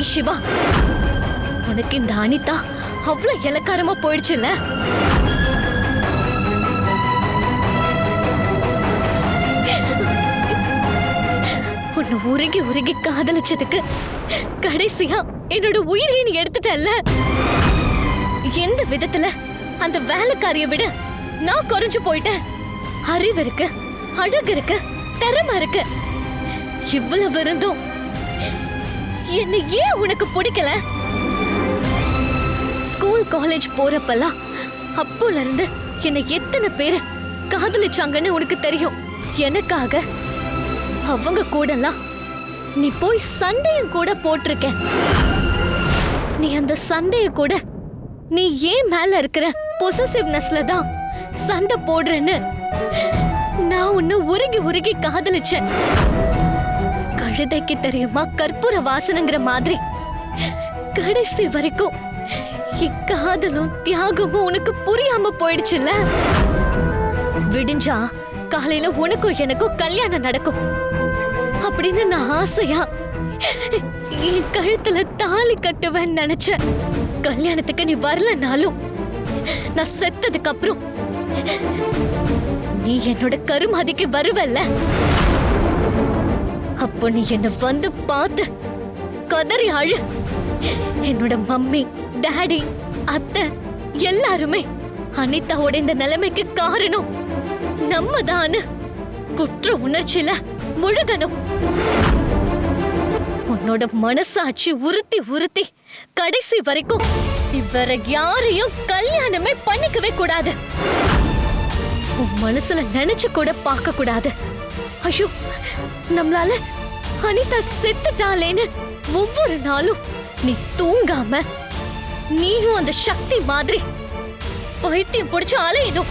ஏய் சிவா. உனக்கு இந்த அனிதா அவ்வளவு இலக்காரமா போயிடுச்சுல்ல? உன்னை உருகி உருகி காதலிச்சதுக்கு கடைசியா என்னோட உயிரையும் நீ எடுத்துட்டல்ல? எந்த விதத்துல அந்த வேலைக்காரிய விட நான் குறைஞ்சு போயிட்டேன்? அறிவு இருக்கு அழகு இருக்கு திறமை இருக்கு. இவ்வளவு இருந்தும் என்ன ஏன் உனக்கு பிடிக்கல? ஸ்கூல் காலேஜ் போறப்பெல்லாம் அப்போல இருந்து என்னை எத்தனை பேர் காதலிச்சாங்கன்னு உனக்கு தெரியும். எனக்காக அவங்க கூடலாம் நீ போய் சண்டையும் கூட போட்டிருக்க. நீ அந்த சண்டைய கூட நீ ஏன் மேல இருக்கிற பொசசிவ்னஸ்ல தான் சண்டை போடுறேன்னு நான் உன்னை உருகி உருகி காதலிச்சேன். கழுதைக்கு தெரியுமா கற்பூர வாசனைங்கிற மாதிரி? கடைசி வரைக்கும் இக்காதலும் தியாகமும் உனக்கு புரியாம போயிடுச்சுல்ல? விடிஞ்சா காலையில உனக்கும் எனக்கும் கல்யாணம் நடக்கும். அப்படின்னு நான் ஆசையா என் கழுத்துல தாலி கட்டுவேன்னு நினைச்சேன். கல்யாணத்துக்கு நீ வரலனாலும் நான் செத்ததுக்கு அப்புறம் நீ என்னோட கருமாதிக்கு வருவல்ல? அப்போ நீ என்ன வந்து பார்த்து கதறி அழு. என்னோட மம்மி டாடி அத்தை எல்லாருமே அனிதாவோட இந்த நிலைமைக்கு காரணம் நம்ம தானு குற்ற உணர்ச்சியில முழுகணும். உன்னோட மனசாட்சி உறுத்தி உறுத்தி கடைசி வரைக்கும் இவர யாரையும் கல்யாணமே பண்ணிக்கவே கூடாது. உன் மனசுல நினைச்சு கூட பார்க்க கூடாது ஐயோ நம்மளால அனிதா செத்துட்டாளேன்னு ஒவ்வொரு நாளும் நீ தூங்காம நீயும் அந்த சக்தி மாதிரி பைத்தியம் பிடிச்சு அலையணும்.